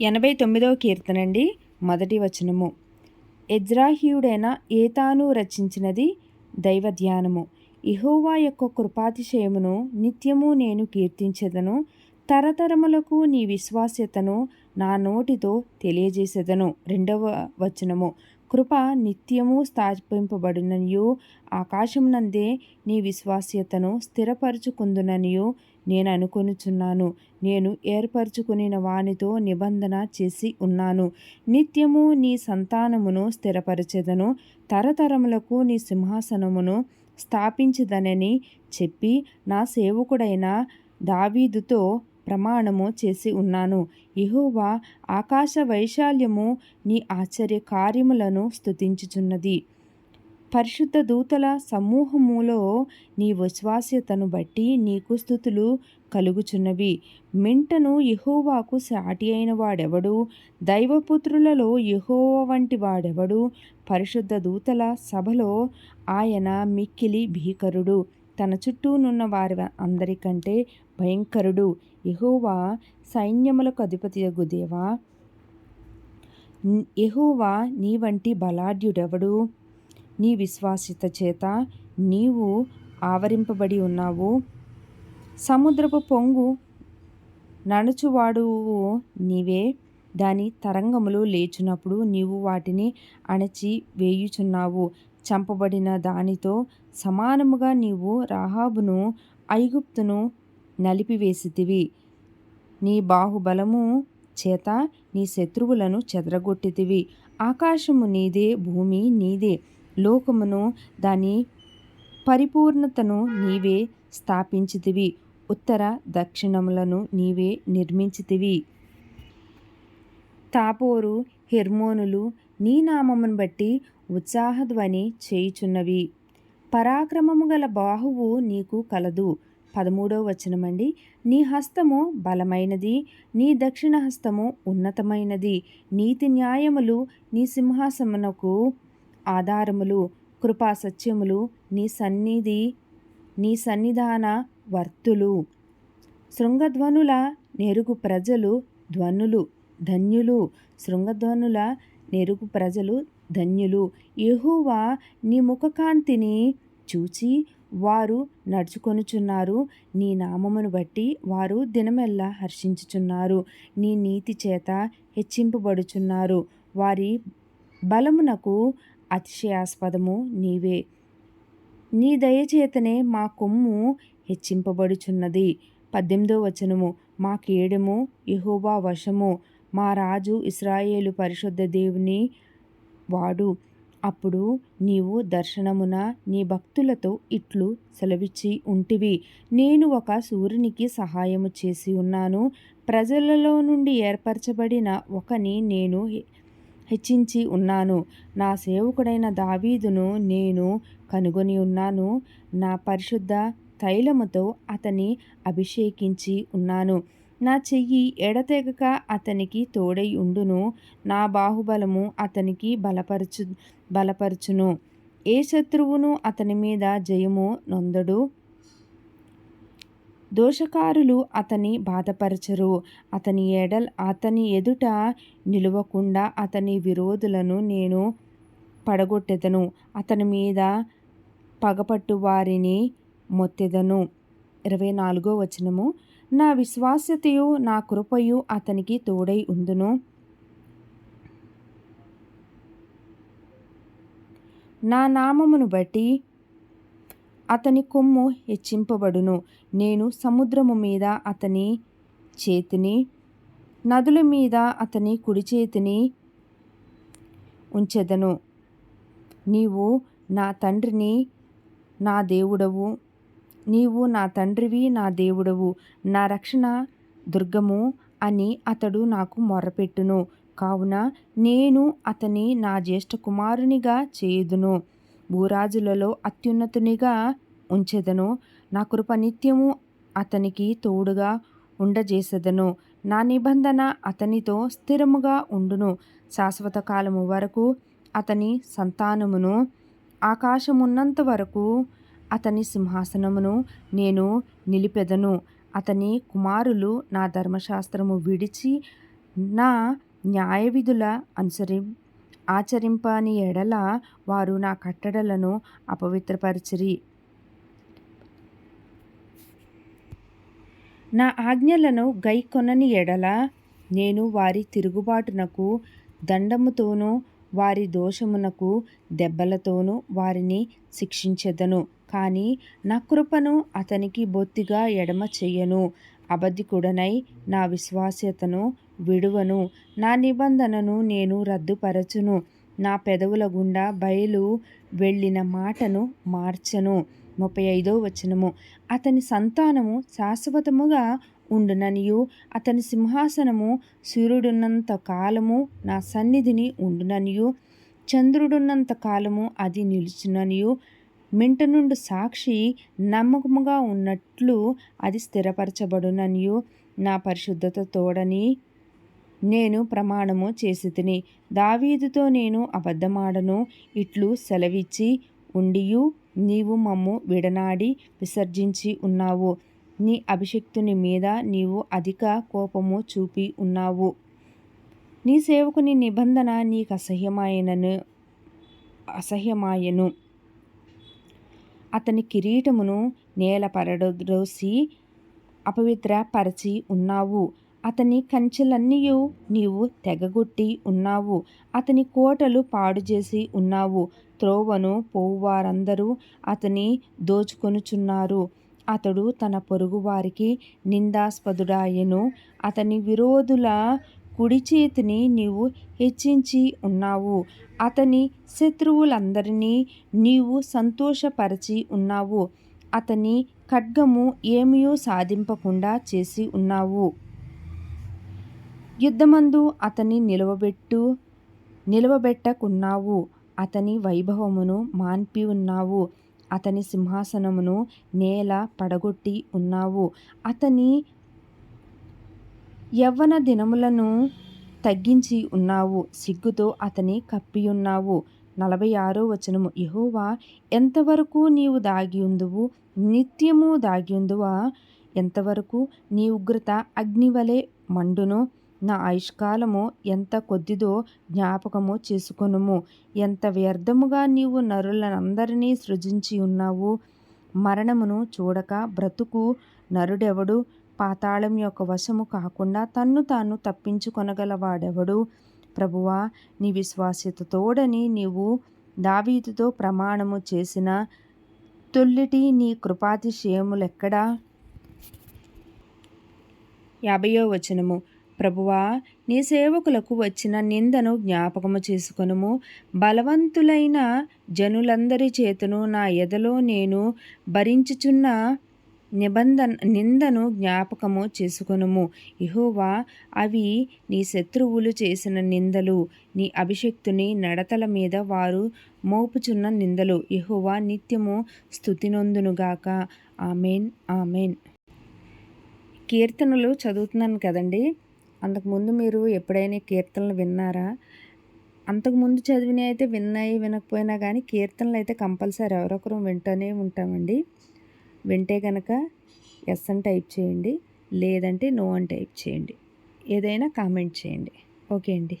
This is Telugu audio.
ఎనభై తొమ్మిదవ కీర్తనండి మొదటి వచనము. ఎజ్రాహీయుడైన ఏతాను రచించినది దైవ ధ్యానము ఇహోవా యొక్క కృపాతిశయమును నిత్యము నేను కీర్తించదను. తరతరములకు నీ విశ్వాస్యతను నా నోటితో తెలియజేసేదను. రెండవ వచనము. కృప నిత్యము స్థాపింపబడిననియు ఆకాశమునందే నీ విశ్వాస్యతను స్థిరపరచుకుందుననియు నేను అనుకొనుచున్నాను నేను ఏర్పరచుకుని వానితో నిబంధన చేసి ఉన్నాను. నిత్యము నీ సంతానమును స్థిరపరచెదను. తరతరములకు నీ సింహాసనమును స్థాపించదనని చెప్పి నా సేవకుడైన దావీదుతో ప్రమాణము చేసి ఉన్నాను. ఇహోవా ఆకాశ వైశాల్యము నీ ఆశ్చర్య కార్యములను స్థుతించుచున్నది పరిశుద్ధ దూతల సమూహములో నీ విశ్వాస్యతను బట్టి నీకు స్థుతులు కలుగుచున్నవి. మింటను యహోవాకు సాటి అయిన వాడెవడు? దైవపుత్రులలో యహోవ వంటి వాడెవడు? పరిశుద్ధ దూతల సభలో ఆయన మిక్కిలి భీకరుడు. తన చుట్టూనున్న వారి అందరికంటే భయంకరుడు. యహోవా సైన్యములకు అధిపతి దేవా? యహోవా నీ వంటి బలాఢ్యుడెవడు? నీ విశ్వాసిత చేత నీవు ఆవరింపబడి ఉన్నావు. సముద్రపు పొంగు నడుచువాడు నీవే. దాని తరంగములు లేచినప్పుడు నీవు వాటిని అణచి వేయుచున్నావు. చంపబడిన దానితో సమానముగా నీవు రాహాబును ఐగుప్తును నలిపివేసితివి. నీ బాహుబలము చేత నీ శత్రువులను చెదరగొట్టితివి. ఆకాశము నీదే భూమి నీదే. లోకమును దాని పరిపూర్ణతను నీవే స్థాపించితివి. ఉత్తర దక్షిణములను నీవే నిర్మించితివి. తాపోరు హెర్మోనులు నీ నామమును బట్టి ఉత్సాహధ్వని చేయుచున్నవి. పరాక్రమము గల బాహువు నీకు కలదు. పదమూడవ వచనమండి. నీ హస్తము బలమైనది నీ దక్షిణ హస్తము ఉన్నతమైనది. నీతి న్యాయములు నీ సింహాసమునకు ఆధారములు కృపా సత్యములు నీ సన్నిధి నీ సన్నిధాన వర్తులు. శృంగధ్వనుల నెరుగు ప్రజలు ధ్వనులు ధన్యులు. శృంగధ్వనుల నెరుగు ప్రజలు ధన్యులు. యహోవా నీ ముఖకాంతిని చూచి వారు నడుచుకొనుచున్నారు. నీ నామమును బట్టి వారు దినమెల్లా హర్షించుచున్నారు. నీ నీతి చేత హెచ్చింపబడుచున్నారు. వారి బలమునకు అతిశయాస్పదము నీవే. నీ దయచేతనే మా కొమ్ము హెచ్చింపబడుచున్నది. పద్దెనిమిదో వచనము. మా కీడము యహోవా వశము. మా రాజు ఇస్రాయేలు పరిశుద్ధ దేవుని వాడు. అప్పుడు నీవు దర్శనమున నీ భక్తులతో ఇట్లు సెలవిచ్చి ఉంటివి. నేను ఒక సూర్యునికి సహాయము చేసి ఉన్నాను. ప్రజలలో నుండి ఏర్పరచబడిన ఒకని నేను హెచ్చించి ఉన్నాను. నా సేవకుడైన దావీదును నేను కనుగొని ఉన్నాను. నా పరిశుద్ధ తైలముతో అతని అభిషేకించి ఉన్నాను. నా చెయ్యి ఎడతెగక అతనికి తోడై ఉండును. నా బాహుబలము అతనికి బలపరచు బలపరచును. ఏ శత్రువును అతని మీద జయము నొందడు? దోషకారులు అతని బాధపరచరు. అతని ఎడల్ అతని ఎదుట నిలవకుండా అతని విరోధులను నేను పడగొట్టెదను. అతని మీద పగపట్టు వారిని మొత్తెదను. ఇరవై నాలుగో వచనము. నా విశ్వాస్యతయు నా కృపయు అతనికి తోడై ఉందును. నా నామమును బట్టి అతని కొమ్ము హెచ్చింపబడును. నేను సముద్రము మీద అతని చేతిని నదుల మీద అతని కుడి చేతిని ఉంచెదను. నీవు నా తండ్రిని నా దేవుడవు. నీవు నా తండ్రివి నా దేవుడవు. నా రక్షణ దుర్గము అని అతడు నాకు మొరపెట్టును. కావున నేను అతని నా జ్యేష్ఠ కుమారునిగా చేయుదును. భూరాజులలో అత్యున్నతునిగా ఉంచెదను. నా కృప నిత్యము అతనికి తోడుగా ఉండజేసెదను. నా నిబంధన అతనితో స్థిరముగా ఉండును. శాశ్వత కాలము వరకు అతని సంతానమును ఆకాశమున్నంత వరకు అతని సింహాసనమును నేను నిలిపెదను. అతని కుమారులు నా ధర్మశాస్త్రము విడిచి నా న్యాయవిధుల అనుసరి ఆచరింపని ఎడల వారు నా కట్టడలను అపవిత్రపరచిరి. నా ఆజ్ఞలను గైకొనని ఎడల నేను వారి తిరుగుబాటునకు దండముతోనూ వారి దోషమునకు దెబ్బలతోనూ వారిని శిక్షించెదను. కానీ నా కృపను అతనికి బొత్తిగా ఎడమ చెయ్యను. అబద్ధికుడనై నా విశ్వాస్యతను విడువను. నా నిబంధనను నేను రద్దుపరచును. నా పెదవుల గుండా బయలు వెళ్ళిన మాటను మార్చను. ముప్పై ఐదో వచనము. అతని సంతానము శాశ్వతముగా ఉండుననియు. అతని సింహాసనము సూర్యుడున్నంత కాలము నా సన్నిధిని ఉండుననియు. చంద్రుడున్నంత కాలము అది నిలుచుననియు. మింట నుండి సాక్షి నమ్మకముగా ఉన్నట్లు అది స్థిరపరచబడుననియు. నా పరిశుద్ధత తోడని నేను ప్రమాణము చేసి తిని దావీదుతో నేను అబద్ధమాడను. ఇట్లు సెలవిచ్చి ఉండియు. నీవు మమ్ము విడనాడి విసర్జించి ఉన్నావు. నీ అభిషక్తుని మీద నీవు అధిక కోపము చూపి ఉన్నావు. నీ సేవకుని నిబంధన నీకు అసహ్యమాయనను అసహ్యమాయను. అతని కిరీటమును నేలపరడోసి అపవిత్రపరచి ఉన్నావు. అతని కంచెలన్నీయు నీవు తెగగొట్టి ఉన్నావు. అతని కోటలు పాడు చేసి ఉన్నావు. త్రోవను పోవువారందరూ అతని దోచుకొనుచున్నారు. అతడు తన పొరుగువారికి నిందాస్పదుడాయెను. అతని విరోధుల కుడి చేతిని నీవు హెచ్చించి ఉన్నావు. అతని శత్రువులందరినీ నీవు సంతోషపరచి ఉన్నావు. అతని ఖడ్గము ఏమీయూ సాధింపకుండా చేసి ఉన్నావు. యుద్ధమందు అతని నిలవబెట్టు నిలవబెట్టకున్నావు. అతని వైభవమును మాన్పి ఉన్నావు. అతని సింహాసనమును నేల పడగొట్టి ఉన్నావు. అతని యవ్వన దినములను తగ్గించి ఉన్నావు సిగ్గుతో అతని కప్పియున్నావు. నలభై ఆరో వచనము. యహోవా ఎంతవరకు నీవు దాగి ఉందువు నిత్యము దాగి ఉందువా ఎంతవరకు నీ ఉగ్రత అగ్నివలే మండును? నా ఆయుష్కాలము ఎంత కొద్దిదో జ్ఞాపకము చేసుకొనుము. ఎంత వ్యర్థముగా నీవు నరులనందరినీ సృజించి ఉన్నావు మరణమును చూడక బ్రతుకు నరుడెవడు? పాతాళం యొక్క వశము కాకుండా తన్ను తాను తప్పించుకొనగలవాడెవడు? ప్రభువా నీ విశ్వాస్యతతోడని నీవు దావీదుతో ప్రమాణము చేసిన తొల్లిటి నీ కృపాతిశయములెక్కడా? యాభయో వచనము. ప్రభువా నీ సేవకులకు వచ్చిన నిందను జ్ఞాపకము చేసుకొనుము. బలవంతులైన జనులందరి చేతను నా ఎదలో నేను భరించుచున్న నిబంధన నిందను జ్ఞాపకము చేసుకొనుము. ఇహోవా అవి నీ శత్రువులు చేసిన నిందలు నీ అభిషక్తుని నడతల మీద వారు మోపుచున్న నిందలు. ఇహోవా నిత్యము స్థుతినొందునుగాక ఆమెన్ ఆమెన్. కీర్తనలు చదువుతున్నాను కదండి. అంతకుముందు మీరు ఎప్పుడైనా కీర్తనలు విన్నారా? అంతకుముందు చదివినవి అయితే విన్నాయి వినకపోయినా కానీ కీర్తనలు అయితే కంపల్సరీ ఎవరొకరు వింటూనే ఉంటామండి. వింటే కనుక ఎస్ అని టైప్ చేయండి లేదంటే నో అని టైప్ చేయండి. ఏదైనా కామెంట్ చేయండి. ఓకే అండి.